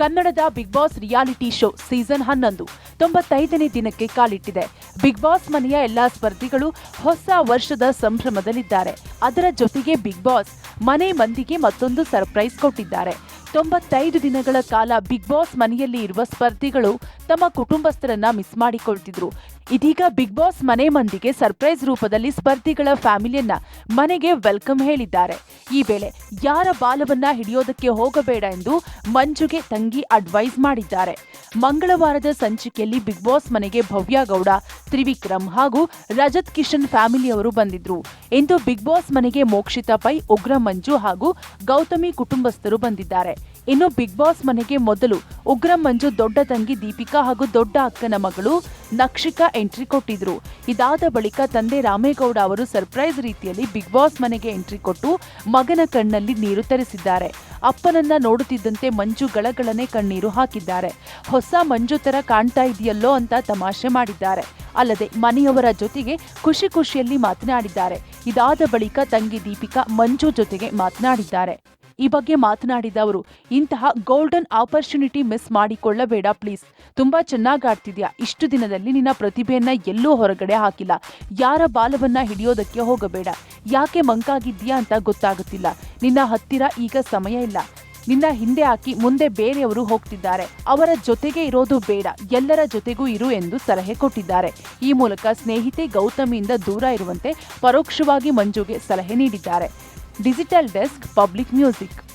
ಕನ್ನಡದ Bigg Boss reality show season ಹನ್ನೊಂದು ತೊಂಬತ್ತೈದನೇ ದಿನಕ್ಕೆ ಕಾಲಿಟ್ಟಿದೆ. ಬಿಗ್ ಬಾಸ್ ಮನೆಯ ಎಲ್ಲಾ ಸ್ಪರ್ಧಿಗಳು ಹೊಸ ವರ್ಷದ ಸಂಭ್ರಮದಲ್ಲಿದ್ದಾರೆ. ಅದರ ಜೊತೆಗೆ ಬಿಗ್ ಬಾಸ್ ಮನೆ ಮಂದಿಗೆ ಮತ್ತೊಂದು ಸರ್ಪ್ರೈಸ್ ಕೊಟ್ಟಿದ್ದಾರೆ. ತೊಂಬತ್ತೈದು ದಿನಗಳ ಕಾಲ ಬಿಗ್ ಬಾಸ್ ಮನೆಯಲ್ಲಿ ಇರುವ ಸ್ಪರ್ಧಿಗಳು ತಮ್ಮ ಕುಟುಂಬಸ್ಥರನ್ನ ಮಿಸ್ ಮಾಡಿಕೊಳ್ತಿದ್ರು. ಇದೀಗ ಬಿಗ್ ಬಾಸ್ ಮನೆ ಮಂದಿಗೆ ಸರ್ಪ್ರೈಸ್ ರೂಪದಲ್ಲಿ ಸ್ಪರ್ಧಿಗಳ ಫ್ಯಾಮಿಲಿಯನ್ನ ಮನೆಗೆ ವೆಲ್ಕಮ್ ಹೇಳಿದ್ದಾರೆ. ಈ ವೇಳೆ ಯಾರ ಬಾಲವನ್ನ ಹಿಡಿಯೋದಕ್ಕೆ ಹೋಗಬೇಡ ಎಂದು ಮಂಜುಗೆ ತಂಗಿ ಅಡ್ವೈಸ್ ಮಾಡಿದ್ದಾರೆ. ಮಂಗಳವಾರದ ಸಂಚಿಕೆಯಲ್ಲಿ ಬಿಗ್ ಬಾಸ್ ಮನೆಗೆ ಭವ್ಯ ಗೌಡ, ತ್ರಿವಿಕ್ರಮ್ ಹಾಗೂ ರಜತ್ ಕಿಶನ್ ಫ್ಯಾಮಿಲಿಯವರು ಬಂದಿದ್ರು. ಇಂದು ಬಿಗ್ ಬಾಸ್ ಮನೆಗೆ ಮೋಕ್ಷಿತಾ ಪೈ ಉಗ್ರ ಮಂಜು ಹಾಗೂ ಗೌತಮಿ ಕುಟುಂಬಸ್ಥರು ಬಂದಿದ್ದಾರೆ. ಇನ್ನು ಬಿಗ್ ಬಾಸ್ ಮನೆಗೆ ಮೊದಲು ಉಗ್ರ ಮಂಜು ದೊಡ್ಡ ತಂಗಿ ದೀಪಿಕಾ ಹಾಗೂ ದೊಡ್ಡ ಅಕ್ಕನ ಮಗಳು ನಕ್ಷಿಕಾ ಎಂಟ್ರಿ ಕೊಟ್ಟಿದ್ರು. ಇದಾದ ಬಳಿಕ ತಂದೆ ರಾಮೇಗೌಡ ಅವರು ಸರ್ಪ್ರೈಸ್ ರೀತಿಯಲ್ಲಿ ಬಿಗ್ ಬಾಸ್ ಮನೆಗೆ ಎಂಟ್ರಿ ಕೊಟ್ಟು ಮಗನ ಕಣ್ಣಲ್ಲಿ ನೀರು ತರಿಸಿದ್ದಾರೆ. ಅಪ್ಪನನ್ನ ನೋಡುತ್ತಿದ್ದಂತೆ ಮಂಜು ಗಳಗಳನೆ ಕಣ್ಣೀರು ಹಾಕಿದ್ದಾರೆ. ಹೊಸ ಮಂಜು ತರ ಕಾಣ್ತಾ ಇದೆಯಲ್ಲೋ ಅಂತ ತಮಾಷೆ ಮಾಡಿದ್ದಾರೆ. ಅಲ್ಲದೆ ಮನೆಯವರ ಜೊತೆಗೆ ಖುಷಿ ಖುಷಿಯಲ್ಲಿ ಮಾತನಾಡಿದ್ದಾರೆ. ಇದಾದ ಬಳಿಕ ತಂಗಿ ದೀಪಿಕಾ ಮಂಜು ಜೊತೆಗೆ ಮಾತನಾಡಿದ್ದಾರೆ. ಈ ಬಗ್ಗೆ ಮಾತನಾಡಿದ ಅವರು, ಇಂತಹ ಗೋಲ್ಡನ್ ಆಪರ್ಚುನಿಟಿ ಮಿಸ್ ಮಾಡಿಕೊಳ್ಳಬೇಡ ಪ್ಲೀಸ್ ತುಂಬಾ ಚೆನ್ನಾಗಿ ಆಡ್ತಿದ್ಯಾ? ಇಷ್ಟು ದಿನದಲ್ಲಿ ನಿನ್ನ ಪ್ರತಿಭೆಯನ್ನ ಎಲ್ಲೂ ಹೊರಗಡೆ ಹಾಕಿಲ್ಲ. ಯಾರ ಬಾಲವನ್ನ ಹಿಡಿಯೋದಕ್ಕೆ ಹೋಗಬೇಡ. ಯಾಕೆ ಮಂಕಾಗಿದ್ಯಾ ಅಂತ ಗೊತ್ತಾಗುತ್ತಿಲ್ಲ. ನಿನ್ನ ಹತ್ತಿರ ಈಗ ಸಮಯ ಇಲ್ಲ. ನಿನ್ನ ಹಿಂದೆ ಹಾಕಿ ಮುಂದೆ ಬೇರೆಯವರು ಹೋಗ್ತಿದ್ದಾರೆ. ಅವರ ಜೊತೆಗೆ ಇರೋದು ಬೇಡ. ಎಲ್ಲರ ಜೊತೆಗೂ ಇರು ಎಂದು ಸಲಹೆ ಕೊಟ್ಟಿದ್ದಾರೆ. ಈ ಮೂಲಕ ಸ್ನೇಹಿತೆ ಗೌತಮಿಯಿಂದ ದೂರ ಇರುವಂತೆ ಪರೋಕ್ಷವಾಗಿ ಮಂಜುಗೆ ಸಲಹೆ ನೀಡಿದ್ದಾರೆ. Digital Desk Public Music.